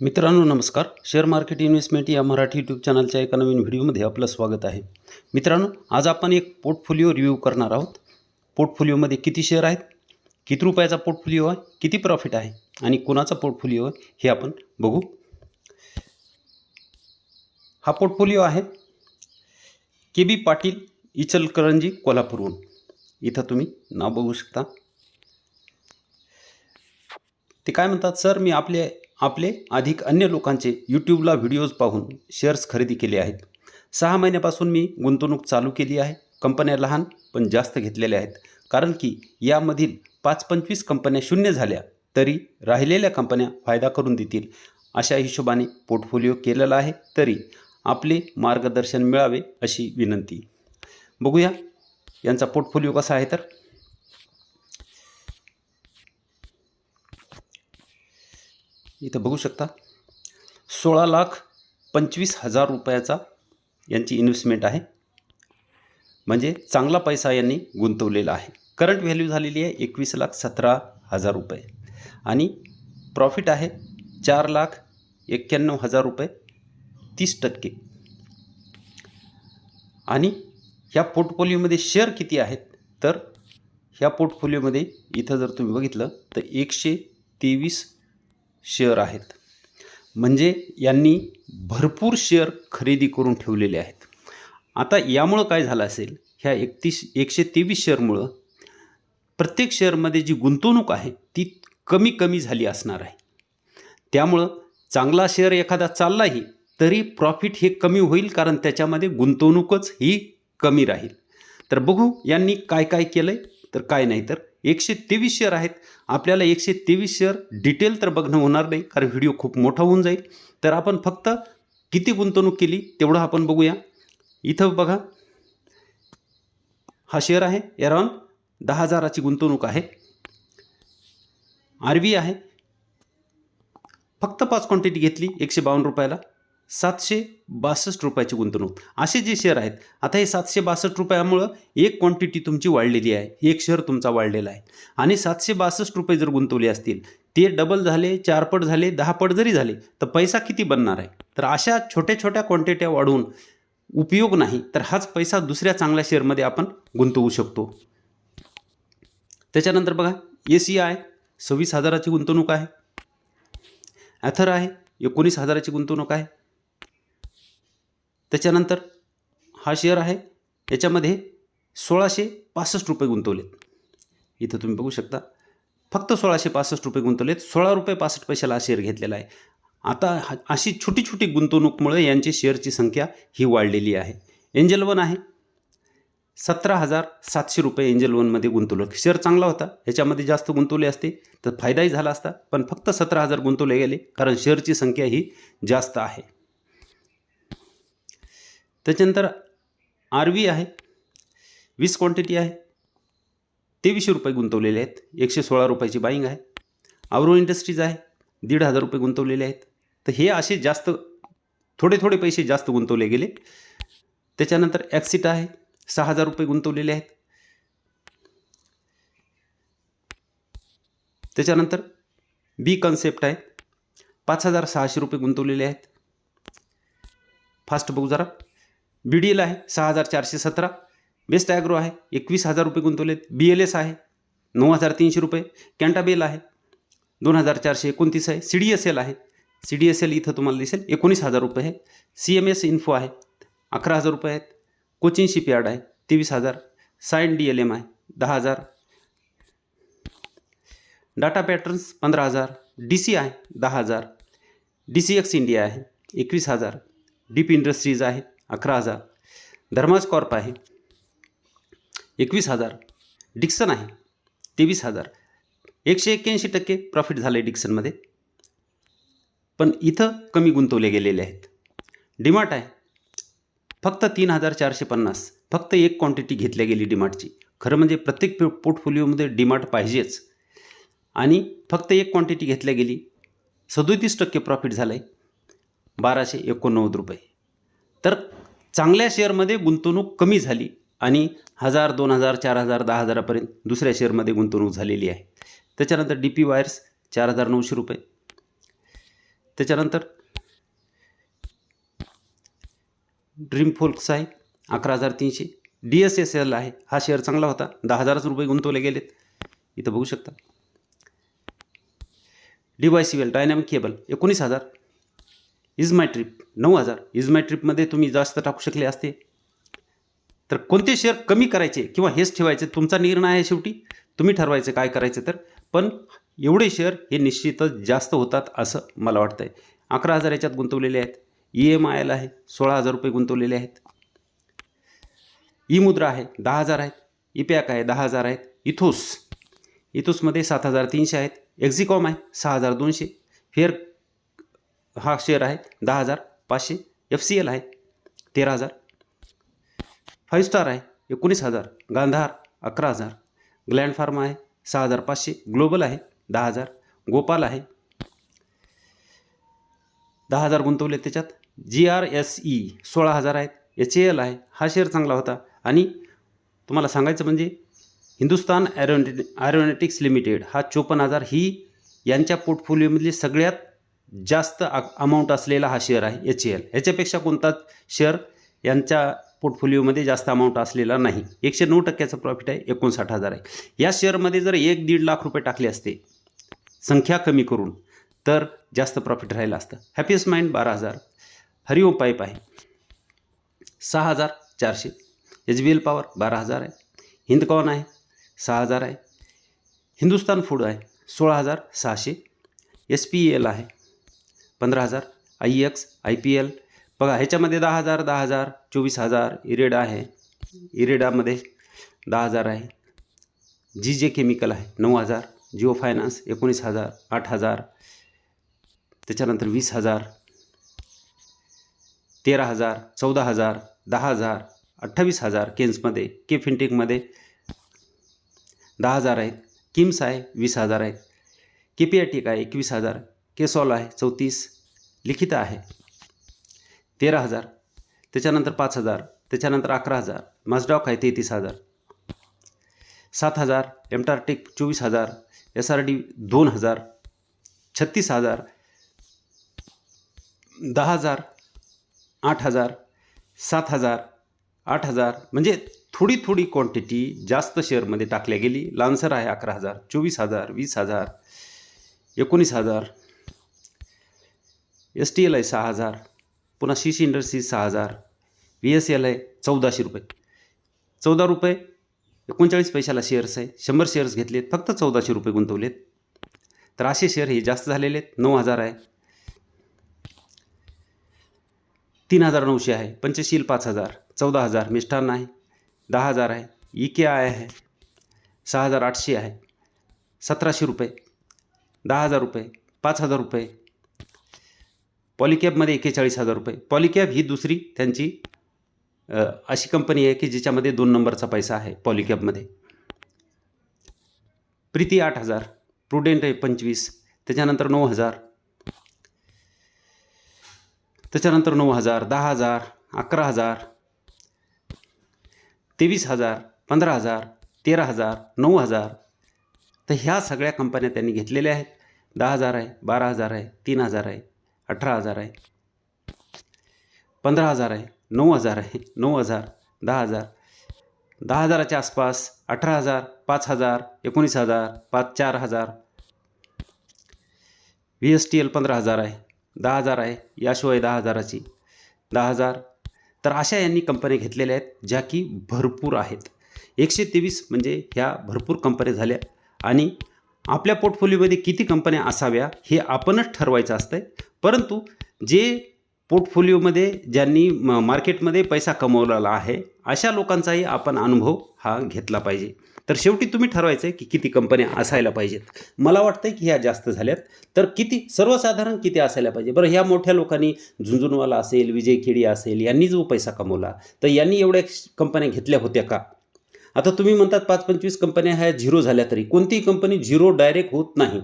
मित्रांनो नमस्कार. Share market investment या मराठी यूट्यूब चॅनलच्या एका नवीन व्हिडिओमध्ये आपलं स्वागत आहे. मित्रांनो आज आपण एक पोर्टफोलिओ रिव्ह्यू करणार आहोत. पोर्टफोलिओमध्ये किती शेअर आहेत? किती रुपयाचा पोर्टफोलिओ आहे? किती प्रॉफिट आहे? आणि कोणाचा पोर्टफोलिओ आहे? हे आपण बघू. हा पोर्टफोलिओ आहे के बी पाटील इचलकरंजी कोल्हापूरहून. इथं तुम्ही नाव बघू शकता. ते काय म्हणतात? सर मी आपले आपले अधिक अन्य लोकांचे यूट्यूबला व्हिडिओज पाहून शेअर्स खरेदी केले आहेत. सहा महिन्यापासून मी गुंतवणूक चालू केली आहे. कंपन्या लहान पण जास्त घेतलेल्या आहेत. कारण की यामधील पाच पंचवीस कंपन्या शून्य झाल्या तरी राहिलेल्या कंपन्या फायदा करून देतील. अशा हिशोबाने पोर्टफोलिओ केलेला आहे तरी आपले मार्गदर्शन मिळावे अशी विनंती. बघूया यांचा पोर्टफोलिओ कसा आहे तर. इथं बघू शकता. सोळा लाख पंचवीस हजार रुपयाचा यांची इन्व्हेस्टमेंट आहे. म्हणजे चांगला पैसा यांनी गुंतवलेला आहे. करंट व्हॅल्यू झालेली आहे एकवीस लाख सतरा हजार रुपये. आणि प्रॉफिट आहे चार लाख एक्क्याण्णव हजार रुपये. तीस टक्के. आणि ह्या पोर्टफोलिओमध्ये शेअर किती आहेत? तर ह्या पोर्टफोलिओमध्ये इथं जर तुम्ही बघितलं तर एकशे तेवीस शेअर आहेत. म्हणजे यांनी भरपूर शेअर खरेदी करून ठेवलेले आहेत. आता यामुळं काय झालं असेल ह्या एकतीस एकशे तेवीस शेअरमुळं प्रत्येक शेअरमध्ये जी गुंतवणूक आहे ती कमी कमी झाली असणार आहे. त्यामुळं चांगला शेअर एखादा चाललाही तरी प्रॉफिट हे कमी होईल कारण त्याच्यामध्ये गुंतवणूकच ही कमी राहील. तर बघू यांनी काय काय केलं आहे तर काय नाही तर एकशे तेवीस शेअर आहेत. आपल्याला एकशे तेवीस शेअर डिटेल तर बघणं होणार नाही कारण व्हिडिओ खूप मोठा होऊन जाईल. तर आपण फक्त किती गुंतवणूक केली तेवढं आपण बघूया. इथं बघा. हा शेअर आहे. एरॉन दहा हजाराची गुंतवणूक आहे. आर बी आहे. फक्त पाच क्वांटिटी घेतली एकशे बावन्न रुपयाला. सातशे बासष्ट रुपयाची गुंतवणूक. असे जे शेअर आहेत आता हे सातशे बासष्ट रुपयामुळं एक क्वांटिटी तुमची वाढलेली आहे. एक शेअर तुमचा वाढलेला आहे. आणि सातशे बासष्ट रुपये जर गुंतवले असतील ते डबल झाले चारपट झाले दहापट जरी झाले तर पैसा किती बनणार आहे? तर अशा छोट्या छोट्या क्वांटिट्या वाढवून उपयोग नाही तर हाच पैसा दुसऱ्या चांगल्या शेअरमध्ये आपण गुंतवू शकतो. त्याच्यानंतर बघा ए सी आहे सव्वीस हजाराची गुंतवणूक आहे. ॲथर आहे एकोणीस हजाराची गुंतवणूक आहे. त्याच्यानंतर हा शेअर आहे. याच्यामध्ये सोळाशे पासष्ट रुपये गुंतवलेत. इथं तुम्ही बघू शकता. फक्त सोळाशे पासष्ट रुपये गुंतवलेत. सोळा रुपये पासष्ट पैशाला हा शेअर घेतलेला आहे. आता हा- अशी छोटी छोटी गुंतवणूकमुळे यांची शेअरची संख्या ही वाढलेली आहे. एंजल वन आहे. सतरा हजार सातशे रुपये एंजल वनमध्ये गुंतवलं. शेअर चांगला होता. ह्याच्यामध्ये जास्त गुंतवले असते. तर फायदाही झाला असता. पण फक्त सतरा हजार गुंतवले गेले. कारण शेअरची संख्या ही जास्त आहे. त्याच्यानंतर आर व्ही आहे. वीस क्वांटिटी आहे. तेवीसशे रुपये गुंतवलेले आहेत. एकशे सोळा रुपयाची बाईंग आहे. आवरो इंडस्ट्रीज आहे. दीड हजार रुपये गुंतवलेले आहेत. तर हे असे जास्त थोडे थोडे पैसे जास्त गुंतवले गेले. त्याच्यानंतर ॲक्सिट आहे. सहा हजार रुपये गुंतवलेले आहेत. त्याच्यानंतर बी कन्सेप्ट आहे. पाच हजार सहाशे रुपये गुंतवलेले आहेत. फास्ट बघू जरा. बी डी एल आहे सहा हजार चारशे सतरा. बेस्ट ॲग्रो आहे एकवीस हजार रुपये गुंतवलेत. बी एल एस आहे नऊ हजार तीनशे रुपये. कॅन्टाबेल आहे दोन हजार चारशे एकोणतीस आहे. सी डी एस एल आहे. सी डी एस एल इथं तुम्हाला दिसेल एकोणीस हजार रुपये आहे. सी एम एस इन्फो आहे अकरा हजार रुपये आहेत. कोचिंग शिपयार्ड आहे तेवीस हजार. सायन डी एल एम आहे दहा हजार. डाटा पॅटर्न्स पंधरा हजार. डी सी आहे दहा हजार. डी सी एक्स इंडिया आहे एकवीस हजार. डीप इंडस्ट्रीज आहे अकरा हजार. धर्माज कॉर्प आहे. एकवीस हजार. डिक्सन आहे. तेवीस हजार. एकशे एक्क्याऐंशी टक्के प्रॉफिट झालं आहे डिक्सनमध्ये. पण इथं कमी गुंतवले गेलेले आहेत. डिमार्ट आहे. फक्त तीन हजार चारशे पन्नास. फक्त एक क्वांटिटी घेतल्या गेली डिमार्टची. खरं म्हणजे प्रत्येक पोर्टफोलिओमध्ये डिमार्ट पाहिजेच. आणि फक्त एक क्वांटिटी घेतल्या गेली. सदोतीस टक्के प्रॉफिट झालं आहे बाराशे एकोणनव्वद रुपये. तर चांगल्या शेअरमध्ये गुंतवणूक कमी झाली आणि हजार दोन हजार चार हजार दहा हजारापर्यंत दुसऱ्या शेअरमध्ये गुंतवणूक झालेली आहे. त्याच्यानंतर डी पी वायर्स चार हजार नऊशे रुपये. त्याच्यानंतर ड्रीम फोल्क्स आहे अकरा हजार तीनशे. डी एस एस एल आहे हा शेअर चांगला होता. दहा हजारच रुपये गुंतवले गेलेत. इथं बघू शकता. D Y C L dynamic cable एकोणीस हजार. Is my trip. नऊ हजार. इज माय ट्रिपमध्ये तुम्ही जास्त टाकू शकले असते. तर कोणते शेअर कमी करायचे किंवा हेच ठेवायचे तुमचा निर्णय आहे शेवटी. तुम्ही ठरवायचं काय करायचं तर. पण एवढे शेअर हे निश्चितच जास्त होतात असं मला वाटतं आहे अकरा हजार याच्यात गुंतवलेले आहेत. ई एम आय एल आहे. सोळा हजार रुपये गुंतवलेले आहेत. ई मुद्रा आहे. दहा हजार आहेत. ई पॅक आहे. दहा हजार आहेत. इथोस. इथोसमध्ये सात हजार तीनशे आहेत. एक्झिकॉम आहे. सहा हजार दोनशे. फेअर हा शेअर आहे दहा हजार पाचशे एफ सी एल आहे तेरा हजार. फाईव्ह स्टार आहे एकोणीस हजार. गांधार अकरा हजार. ग्लँड फार्मा आहे सहा हजार पाचशे. ग्लोबल आहे दहा हजार. गोपाल आहे दहा हजार गुंतवले त्याच्यात. जी आर एस ई सोळा हजार आहेत. एच ए एल आहे हा शेअर चांगला होता. आणि तुम्हाला सांगायचं म्हणजे हिंदुस्तान ॲरोने ॲरोनॅटिक्स लिमिटेड हा चोपन्न हजार ही यांच्या पोर्टफोलिओमधली सगळ्यात जास्त आ अमाऊंट असलेला हा शेअर आहे एच ई एल ह्याच्यापेक्षा कोणताच शेअर यांच्या पोर्टफोलिओमध्ये जास्त अमाऊंट असलेला नाही. एकशे नऊ टक्क्याचं प्रॉफिट आहे एकोणसाठ हजार आहे. या शेअरमध्ये जर एक दीड लाख रुपये टाकले असते संख्या कमी करून तर जास्त प्रॉफिट राहिलं असतं. हॅपीएस्ट माइंड बारा हजार. हरिओम पाईप आहे. सहा हजार चारशे. एच बी एल पॉवर बारा हजार आहे. हिंदकॉन आहे? सहा हजार आहे. हिंदुस्तान फूड आहे. सोळा हजार सहाशे. एस पी एल आहे. पंधरा हजार I X I P L बघा ह्याच्यामध्ये दहा हजार दहा हजार चोवीस हजार इरेडा आहे. इरेडामध्ये दहा हजार आहे. जी जे केमिकल आहे नऊ हजार. जिओ फायनान्स एकोणीस हजार आठ हजार. त्याच्यानंतर वीस हजार. तेरा हजार चौदा हजार दहा हजार अठ्ठावीस हजार केन्समध्ये के फिनटेकमध्ये दहा हजार आहेत किम्स आहे वीस हजार आहेत के पी आय टेक आहे एकवीस हजार. केसॉल आहे? चौतीस. लिखित आहे. तेरा हजार. त्याच्यानंतर पाच हजार. त्याच्यानंतर अकरा हजार. माझडॉक आहे तेहतीस हजार. सात हजार. एमटार्टिक चोवीस हजार. एस आर डी दोन हजार. छत्तीस हजार. दहा हजार. आठ हजार. सात हजार. आठ हजार. म्हणजे थोडी थोडी क्वांटिटी जास्त शेअरमध्ये टाकल्या गेली. लान्सर आहे अकरा हजार. चोवीस हजार. वीस हजार. एकोणीस हजार. एस टी एल आहे सहा हजार पुन्हा सी सी इंडस्ट्रीज सहा हजार व्ही एस एल आहे चौदाशे रुपये. चौदा रुपये एकोणचाळीस पैशाला शेअर्स आहे. शंभर शेअर्स घेतलेत फक्त चौदाशे रुपये गुंतवलेत. तर असे शेअर हे जास्त झालेले आहेत नऊ हजार आहे. तीन हजार नऊशे आहे पंचशील पाच हजार चौदा हजार मिष्ठान आहे दहा हजार आहे इके के आय आहे सहा हजार आठशे आहे सतराशे रुपये दहा हजार रुपये पाच हजार रुपये पॉलिकॅबमध्ये एकेचाळीस हजार रुपये. पॉलिकॅब ही दुसरी त्यांची अशी कंपनी आहे की जिच्यामध्ये दोन नंबरचा पैसा आहे पॉलिकॅबमध्ये. प्रीती आठ हजार प्रुडेंट आहे पंचवीस त्याच्यानंतर नऊ हजार. त्याच्यानंतर नऊ हजार दहा हजार अकरा हजार. तेवीस हजार पंधरा हजार तेरा हजार नऊ हजार. तर ह्या सगळ्या कंपन्या त्यांनी घेतलेल्या आहेत. दहा हजार आहे बारा हजार आहे तीन हजार आहे. अठरा हजार आहे. पंधरा हजार आहे. नऊ हजार आहे. नऊ हजार दहा हजार. दहा हजाराच्या आसपास अठरा हजार पाच हजार एकोणीस हजार पाच चार हजार. व्ही एस टी एल पंधरा हजार आहे. दहा हजार आहे. याशिवाय दहा हजाराची. दहा हजार. तर अशा यांनी कंपन्या घेतलेल्या आहेत ज्या की भरपूर आहेत. एकशे तेवीस म्हणजे ह्या भरपूर कंपन्या झाल्या आणि आपल्या पोर्टफोलिओमध्ये किती कंपन्या असाव्या हे आपणच ठरवायचं असतं परंतु जे पोर्टफोलिओमध्ये ज्यांनी म मार्केटमध्ये पैसा कमवलेला आहे अशा लोकांचाही आपण अनुभव हा घेतला पाहिजे. तर शेवटी तुम्ही ठरवायचं आहे की किती कंपन्या असायला पाहिजेत. मला वाटतं की ह्या जास्त झाल्यात. तर किती सर्वसाधारण किती असायला पाहिजे? बरं ह्या मोठ्या लोकांनी झुंझुनवाला असेल विजय खेडी असेल यांनी जो पैसा कमवला तर यांनी एवढ्या कंपन्या घेतल्या होत्या का? आता तुम्ही म्हणतात पाच पंचवीस कंपन्या ह्या झिरो झाल्या तरी. कोणतीही कंपनी झिरो डायरेक्ट होत नाही.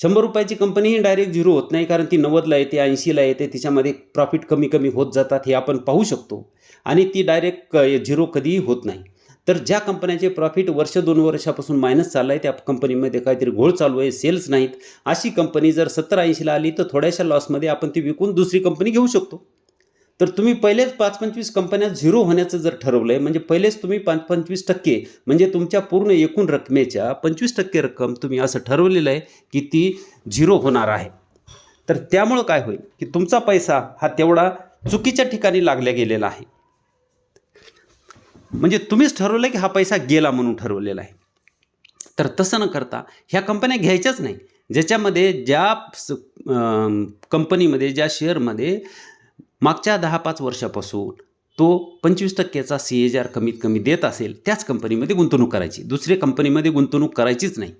शंभर रुपयाची कंपनीही डायरेक्ट झिरो होत नाही कारण ती नव्वदला येते ऐंशीला येते तिच्यामध्ये प्रॉफिट कमी कमी होत जातात हे आपण पाहू शकतो. आणि ती डायरेक्ट झिरो कधीही होत नाही. तर ज्या कंपन्याचे प्रॉफिट वर्ष दोन वर्षापासून मायनस चाललं आहे त्या कंपनीमध्ये काहीतरी घोळ चालू आहे सेल्स नाहीत. अशी कंपनी जर सत्तर ऐंशीला आली तर थोड्याशा लॉसमध्ये आपण ती विकून दुसरी कंपनी घेऊ शकतो. तर तुम्ही पहिलेच पाच पंचवीस कंपन्या झिरो होण्याचं जर ठरवलं आहे म्हणजे पहिलेच तुम्ही पाच पंचवीस टक्के म्हणजे तुमच्या पूर्ण एकूण रकमेच्या पंचवीस टक्के रक्कम तुम्ही असं ठरवलेलं आहे की ती झिरो होणार आहे. तर त्यामुळं काय होईल की तुमचा पैसा हा तेवढा चुकीच्या ठिकाणी लागल्या गेलेला आहे. म्हणजे तुम्हीच ठरवलं की हा पैसा गेला म्हणून ठरवलेला आहे. तर तसं न करता ह्या कंपन्या घ्यायच्याच नाही. ज्याच्यामध्ये ज्या कंपनीमध्ये ज्या शेअरमध्ये मागच्या दहा पाच वर्षापासून तो पंचवीस टक्क्याचा सी एच आर कमीत कमी देत असेल त्याच कंपनीमध्ये गुंतवणूक करायची. दुसऱ्या कंपनीमध्ये गुंतवणूक करायचीच नाही.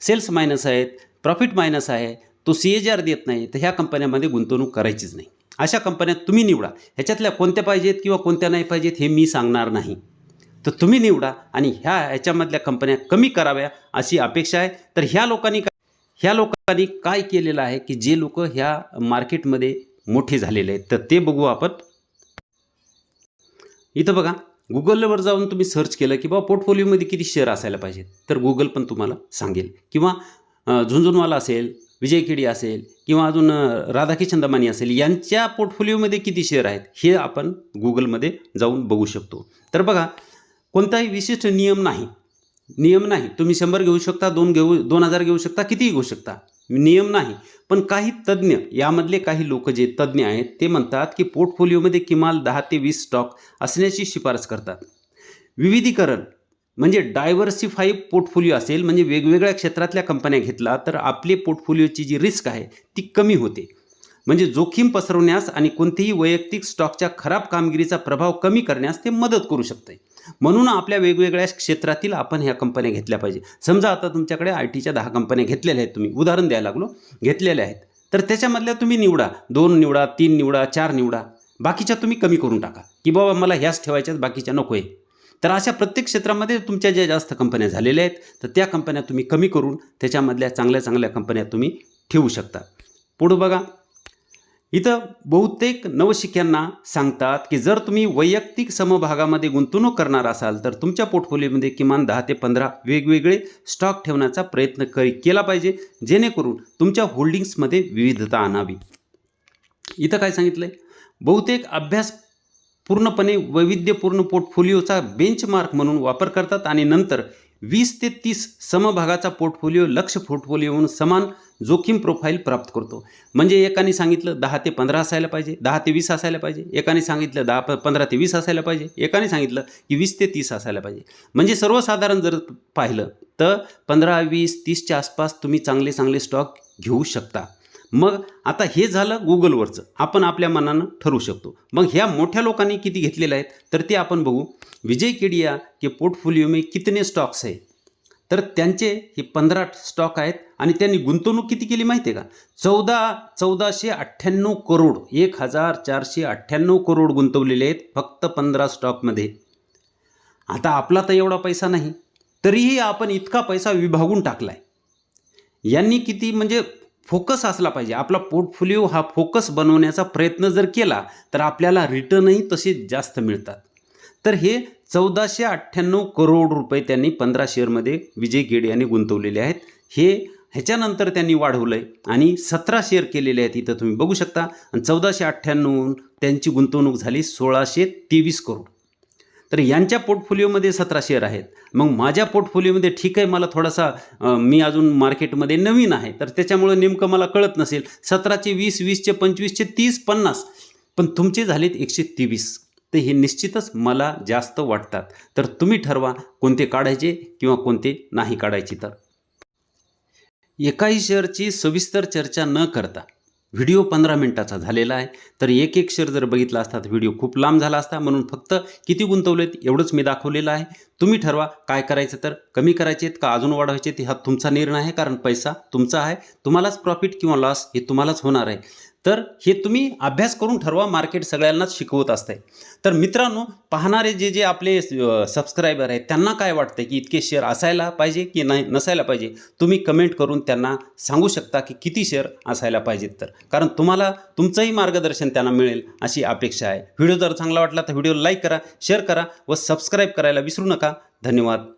सेल्स मायनस आहेत प्रॉफिट मायनस आहे तो सी एच आर देत नाही तर ह्या कंपन्यामध्ये गुंतवणूक करायचीच नाही. अशा कंपन्या तुम्ही निवडा. ह्याच्यातल्या कोणत्या पाहिजेत किंवा कोणत्या नाही पाहिजेत हे मी सांगणार नाही. तर तुम्ही निवडा आणि ह्या ह्याच्यामधल्या कंपन्या कमी कराव्या अशी अपेक्षा आहे. तर ह्या लोकांनी काय ह्या लोकांनी काय केलेलं आहे की जे लोक ह्या मार्केटमध्ये मोठे झालेले आहेत. तर ते बघू आपण. इथं बघा गुगलवर जाऊन तुम्ही सर्च केलं की बाबा पोर्टफोलिओमध्ये किती शेअर असायला पाहिजेत. तर गुगल पण तुम्हाला सांगेल. किंवा झुंझुनवाला असेल विजय केडी असेल किंवा अजून राधाकिशन दमानी असेल यांच्या पोर्टफोलिओमध्ये किती शेअर आहेत हे आपण गुगलमध्ये जाऊन बघू शकतो. तर बघा कोणताही विशिष्ट नियम नाही. नियम नाही. तुम्ही शंभर घेऊ शकता दोन घेऊ दोन हजार घेऊ शकता कितीही घेऊ शकता. नियम नाही. पण काही तज्ज्ञ यामधले काही लोक जे तज्ज्ञ आहेत ते म्हणतात की पोर्टफोलिओमध्ये किमान दहा ते वीस स्टॉक असण्याची शिफारस करतात. विविधीकरण म्हणजे डायव्हर्सिफाई पोर्टफोलिओ असेल म्हणजे वेगवेगळ्या क्षेत्रातल्या कंपन्या घेतला तर आपली पोर्टफोलिओची जी रिस्क आहे ती कमी होते. म्हणजे जोखीम पसरवण्यास आणि कोणतेही वैयक्तिक स्टॉकच्या खराब कामगिरीचा प्रभाव कमी करण्यास ते मदत करू शकते. म्हणून आपल्या वेगवेगळ्या क्षेत्रातील आपण ह्या कंपन्या घेतल्या पाहिजे. समजा आता तुमच्याकडे आय टीच्या दहा कंपन्या घेतलेल्या आहेत तुम्ही. उदाहरण द्यायला लागलो. घेतलेल्या आहेत. तर त्याच्यामधल्या तुम्ही निवडा. दोन निवडा तीन निवडा चार निवडा. बाकीच्या तुम्ही कमी करून टाका. की बाबा मला ह्याच ठेवायच्याच बाकीच्या नको आहे तर अशा प्रत्येक क्षेत्रामध्ये तुमच्या ज्या जास्त कंपन्या झालेल्या आहेत तर त्या कंपन्या तुम्ही कमी करून त्याच्यामधल्या चांगल्या चांगल्या कंपन्या तुम्ही ठेवू शकता. पुढं बघा. इथं बहुतेक नवशिक्यांना सांगतात की जर तुम्ही वैयक्तिक समभागामध्ये गुंतवणूक करणार असाल तर तुमच्या पोर्टफोलिओमध्ये किमान दहा ते पंधरा वेगवेगळे स्टॉक ठेवण्याचा प्रयत्न करी केला पाहिजे जेणेकरून तुमच्या होल्डिंग्समध्ये विविधता आणावी. इथं काय सांगितलं आहे बहुतेक अभ्यास पूर्णपणे वैविध्यपूर्ण पोर्टफोलिओचा बेंचमार्क म्हणून वापर करतात आणि नंतर वीस ते तीस समभागाचा पोर्टफोलिओ लक्ष पोर्टफोलिओहून समान जोखीम प्रोफाईल प्राप्त करतो. म्हणजे एकाने सांगितलं दहा ते पंधरा असायला पाहिजे दहा ते वीस असायला पाहिजे एकाने सांगितलं दहा प पंधरा ते वीस असायला पाहिजे एकाने सांगितलं की वीस ते तीस असायला पाहिजे. म्हणजे सर्वसाधारण जर पाहिलं तर पंधरा वीस तीसच्या आसपास तुम्ही चांगले चांगले स्टॉक घेऊ शकता. मग आता हे झालं गुगलवरचं. आपण आपल्या मनानं ठरवू शकतो. मग ह्या मोठ्या लोकांनी किती घेतलेलं आहेत? तर ते आपण बघू. विजय केडिया के पोर्टफोलिओ में कितने स्टॉक्स आहे तर त्यांचे हे पंधरा स्टॉक आहेत आणि त्यांनी गुंतवणूक किती केली माहिती आहे का? चौदा चौदाशे अठ्ठ्याण्णव करोड एक हजार चारशे अठ्ठ्याण्णव करोड गुंतवलेले आहेत फक्त पंधरा स्टॉकमध्ये आता आपला तर एवढा पैसा नाही. तरीही आपण इतका पैसा विभागून टाकला आहे यांनी किती म्हणजे फोकस असला पाहिजे. आपला पोर्टफोलिओ हा फोकस बनवण्याचा प्रयत्न जर केला तर आपल्याला रिटर्नही तसे जास्त मिळतात. तर हे चौदाशे अठ्ठ्याण्णव करोड रुपये त्यांनी पंधरा शेअरमध्ये विजय गेड यांनी गुंतवलेले आहेत. हे ह्याच्यानंतर त्यांनी वाढवलं आहे आणि सतरा शेअर केलेले आहेत इथं तुम्ही बघू शकता. आणि चौदाशे अठ्ठ्याण्णव त्यांची गुंतवणूक झाली सोळाशे तेवीस करोड. तर यांच्या पोर्टफोलिओमध्ये सतरा शेअर आहेत. मग माझ्या पोर्टफोलिओमध्ये ठीक आहे मला थोडासा मी अजून मार्केटमध्ये नवीन आहे. तर त्याच्यामुळं नेमकं मला कळत नसेल सतराचे वीस वीसचे पंचवीसचे तीस पन्नास. पण तुमचे झालेत एकशे तेवीस. तर हे निश्चितच मला जास्त वाटतात. तर तुम्ही ठरवा कोणते काढायचे किंवा कोणते नाही काढायचे तर. एकाही शेअरची सविस्तर चर्चा न करता व्हिडिओ पंधरा मिनिटाचा झालेला आहे. तर एक एक शेअर जर बघितला असता तर व्हिडिओ खूप लांब झाला असता. म्हणून फक्त किती गुंतवलेत एवढंच मी दाखवलेलं आहे. तुम्ही ठरवा काय करायचं तर. कमी करायचे आहेत का अजून वाढवायचे आहेत हा तुमचा निर्णय आहे कारण पैसा तुमचा आहे. तुम्हालाच प्रॉफिट किंवा लॉस हे तुम्हालाच होणार आहे. तर हे तुम्ही अभ्यास करून ठरवा मार्केट सगळ्यांनाच शिकवत असते तर मित्रांनो पाहणारे जे जे आपले सबस्क्रायबर आहेत त्यांना काय वाटतं की इतके शेअर असायला पाहिजे की नाही नसायला पाहिजे? तुम्ही कमेंट करून त्यांना सांगू शकता की किती शेअर असायला पाहिजेत तर. कारण तुम्हाला तुमचंही मार्गदर्शन त्यांना मिळेल अशी अपेक्षा आहे. व्हिडिओ जर चांगला वाटला तर व्हिडिओ लाईक करा शेअर करा व सबस्क्राईब करायला विसरू नका. धन्यवाद.